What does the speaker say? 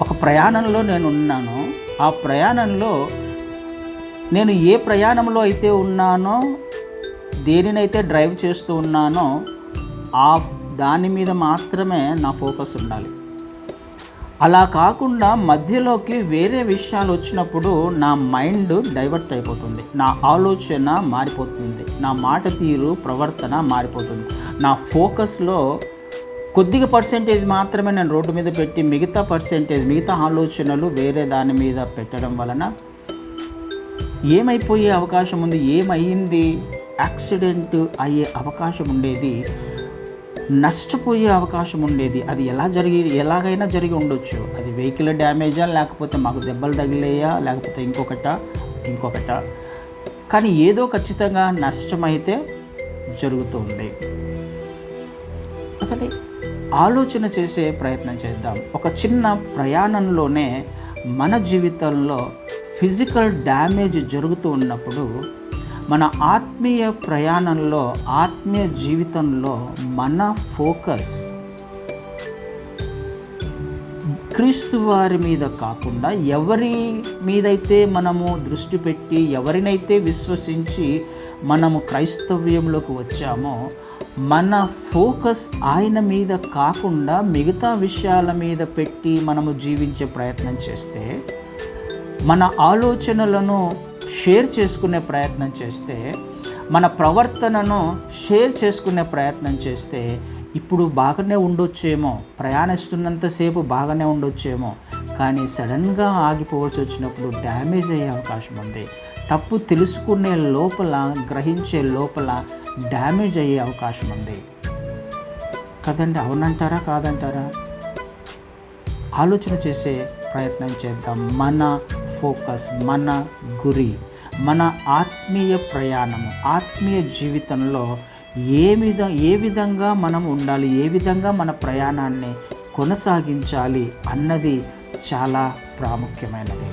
ఒక ప్రయాణంలో నేను ఉన్నాను ఆ ప్రయాణంలో నేను ఏ ప్రయాణంలో అయితే ఉన్నానో దేనినైతే డ్రైవ్ చేస్తూ ఉన్నానో ఆ దాని మీద మాత్రమే నా ఫోకస్ ఉండాలి. అలా కాకుండా మధ్యలోకి వేరే విషయాలు వచ్చినప్పుడు నా మైండ్ డైవర్ట్ అయిపోతుంది. నా ఆలోచన మారిపోతుంది. నా మాట తీరు ప్రవర్తన మారిపోతుంది. నా ఫోకస్లో కొద్దిగా పర్సెంటేజ్ మాత్రమే నేను రోడ్డు మీద పెట్టి మిగతా పర్సెంటేజ్ మిగతా ఆలోచనలు వేరే దాని మీద పెట్టడం వలన ఏమైపోయే అవకాశం ఉంది? ఏమయ్యింది యాక్సిడెంట్ అయ్యే అవకాశం ఉండేది? నష్టపోయే అవకాశం ఉండేది? అది ఎలా జరిగి ఎలాగైనా జరిగి ఉండొచ్చు. అది వెహికల్ డ్యామేజా లేకపోతే మాకు దెబ్బలు తగిలేయా లేకపోతే ఇంకొకట ఇంకొకట. కానీ ఏదో ఖచ్చితంగా నష్టమైతే జరుగుతుంది. అతని ఆలోచన చేసే ప్రయత్నం చేద్దాం. ఒక చిన్న ప్రయాణంలోనే మన జీవితంలో ఫిజికల్ డ్యామేజ్ జరుగుతూ ఉన్నప్పుడు మన ఆత్మీయ ప్రయాణంలో ఆత్మీయ జీవితంలో మన ఫోకస్ క్రీస్తు వారి మీద కాకుండా ఎవరి మీదైతే మనము దృష్టి పెట్టి ఎవరినైతే విశ్వసించి మనము క్రైస్తవ్యంలోకి వచ్చామో మన ఫోకస్ ఆయన మీద కాకుండా మిగతా విషయాల మీద పెట్టి మనము జీవించే ప్రయత్నం చేస్తే మన ఆలోచనలను షేర్ చేసుకునే ప్రయత్నం చేస్తే మన ప్రవర్తనను షేర్ చేసుకునే ప్రయత్నం చేస్తే ఇప్పుడు బాగానే ఉండొచ్చేమో ప్రయాణిస్తున్నంతసేపు బాగానే ఉండొచ్చేమో కానీ సడన్గా ఆగిపోవాల్సి వచ్చినప్పుడు డ్యామేజ్ అయ్యే అవకాశం ఉంది. తప్పు తెలుసుకునే లోపల గ్రహించే లోపల డ్యామేజ్ అయ్యే అవకాశం ఉంది. కదండి అవునంటారా కాదంటారా? ఆలోచన చేసే ప్రయత్నం చేద్దాం. మన ఫోకస్ మన గురి మన ఆత్మీయ ప్రయాణము ఆత్మీయ జీవితంలో ఏ విధ ఏ విధంగా మనం ఉండాలి ఏ విధంగా మన ప్రయాణాన్ని కొనసాగించాలి అన్నది చాలా ప్రాముఖ్యమైనది.